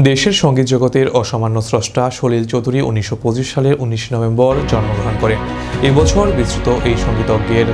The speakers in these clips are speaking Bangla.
দেশের সংগীত জগতের অসামান্য স্রষ্টা সলিল চৌধুরী উনিশশো পঁচিশ সালের উনিশ নভেম্বর জন্মগ্রহণ করেন এবছর বিস্তৃত এই সঙ্গীতজ্ঞের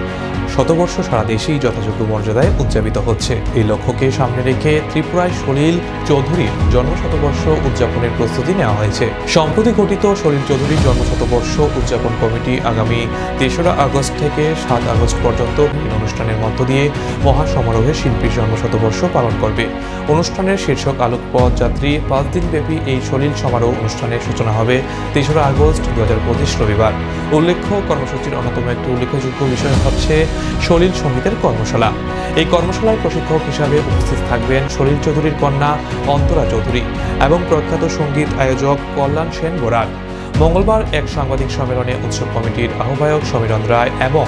শতবর্ষ সারা দেশেই যথাযোগ্য মর্যাদায় উদযাপিত হচ্ছে। এই লক্ষ্যকে সামনে রেখে ত্রিপুরায় সলিল চৌধুরীর জন্মশতবর্ষ উদযাপনের প্রস্তুতি নেওয়া হয়েছে। সম্প্রতি গঠিত সলিল চৌধুরীর জন্মশতবর্ষ উদযাপন কমিটি আগামী তেসরা আগস্ট থেকে সাত আগস্ট পর্যন্ত বিভিন্ন অনুষ্ঠানের মধ্য দিয়ে মহা সমারোহে শিল্পীর জন্মশতবর্ষ পালন করবে। অনুষ্ঠানের শীর্ষক আলোকপথ যাত্রী পাঁচ দিনব্যাপী এই সলিল সমারোহ অনুষ্ঠানের সূচনা হবে তেসরা আগস্ট দু হাজার পঁচিশ রবিবার। উল্লেখ্য কর্মসূচির অন্যতম একটি উল্লেখযোগ্য বিষয় হচ্ছে সলিল সঙ্গীতের কর্মশালা। এই কর্মশালায় প্রশিক্ষক হিসাবে উপস্থিত থাকবেন সলিল চৌধুরীর কন্যা অন্তরা চৌধুরী এবং প্রখ্যাত সংগীত আয়োজক কল্যাণ সেন বরাট মঙ্গলবার এক সাংবাদিক সম্মেলনে উৎসব কমিটির আহ্বায়ক সমীরণ রায় এবং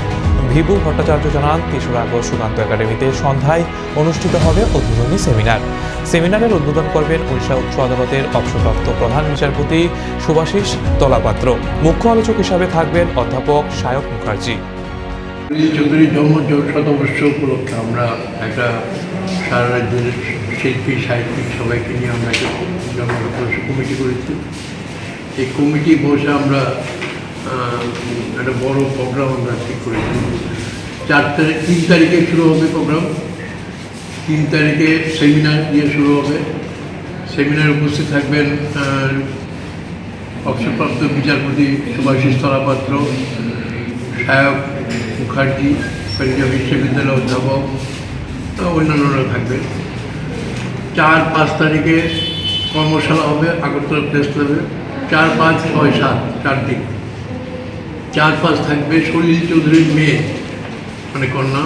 ভিভু ভট্টাচার্য জানান তেসরা আগস্ট সুকান্ত একাডেমিতে সন্ধ্যায় অনুষ্ঠিত হবে উদ্বোধনী সেমিনার। সেমিনারের উদ্বোধন করবেন উড়িষ্যা উচ্চ আদালতের অবসরপ্রাপ্ত প্রধান বিচারপতি সুভাষিস তলাপাত্র। মুখ্য আলোচক হিসাবে থাকবেন অধ্যাপক সায়ক মুখার্জি। চৌধুরীর জন্ম শতবর্ষ উপলক্ষে আমরা একটা সারা রাজ্যের শিল্পী, সাহিত্যিক সবাইকে নিয়ে আমরা একটা কমিটি করেছি। এই কমিটি বসে আমরা একটা বড় প্রোগ্রাম আমরা ঠিক করেছি। চার তারিখ, তিন তারিখে শুরু হবে প্রোগ্রাম তিন তারিখে সেমিনার দিয়ে শুরু হবে। সেমিনারে উপস্থিত থাকবেন অবসরপ্রাপ্ত বিচারপতি সুভাষিস তলাপাত্র সায়ক মুখার্জি পাঞ্জাব বিশ্ববিদ্যালয়ের অধ্যাপক অন্যান্যরা থাকবে। চার পাঁচ তারিখে কর্মশালা হবে, আগরতলা প্রেস ক্লাবে চার পাঁচ ছয় সাত, চার দিন চার পাঁচ থাকবে সলিল চৌধুরীর মেয়ে মানে কন্যা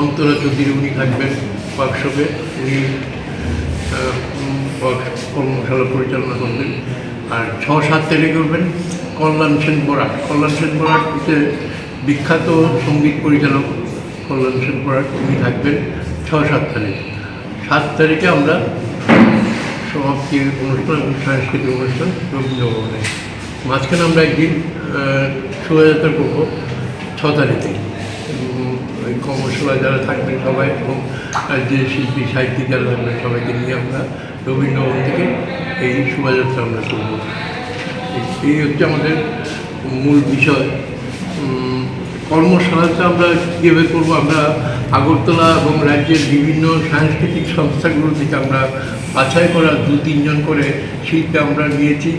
অন্তরা চৌধুরী উনি থাকবেন ওয়ার্কশপে উনি কর্মশালা পরিচালনা করবেন। আর ছ সাত তারিখে করবেন কল্যাণ সেন বরাট কল্যাণ সেন বরাট হচ্ছে বিখ্যাত সংগীত পরিচালক কল্যাণ সেন বরাট উনি থাকবেন ছ সাত তারিখ। সাত তারিখে আমরা সমাপ্তি অনুষ্ঠান, সাংস্কৃতিক অনুষ্ঠান রবীন্দ্রভবনে। মাঝখানে আমরা একদিন শোভাযাত্রা করব ছ তারিখে। ওই কর্মশালায় যারা থাকবেন সবাই এবং যে শিল্পী সাহিত্যিক যারা থাকবেন সবাইকে নিয়ে আমরা রবীন্দ্রভবন থেকে এই শোভাযাত্রা আমরা করব এই- হচ্ছে আমাদের মূল বিষয়। কর্মশালাতে আমরা কীভাবে করব। আমরা আগরতলা এবং রাজ্যের বিভিন্ন সাংস্কৃতিক সংস্থাগুলো থেকে আমরা বাছাই করা দু তিনজন করে শিল্পে আমরা নিয়েছি।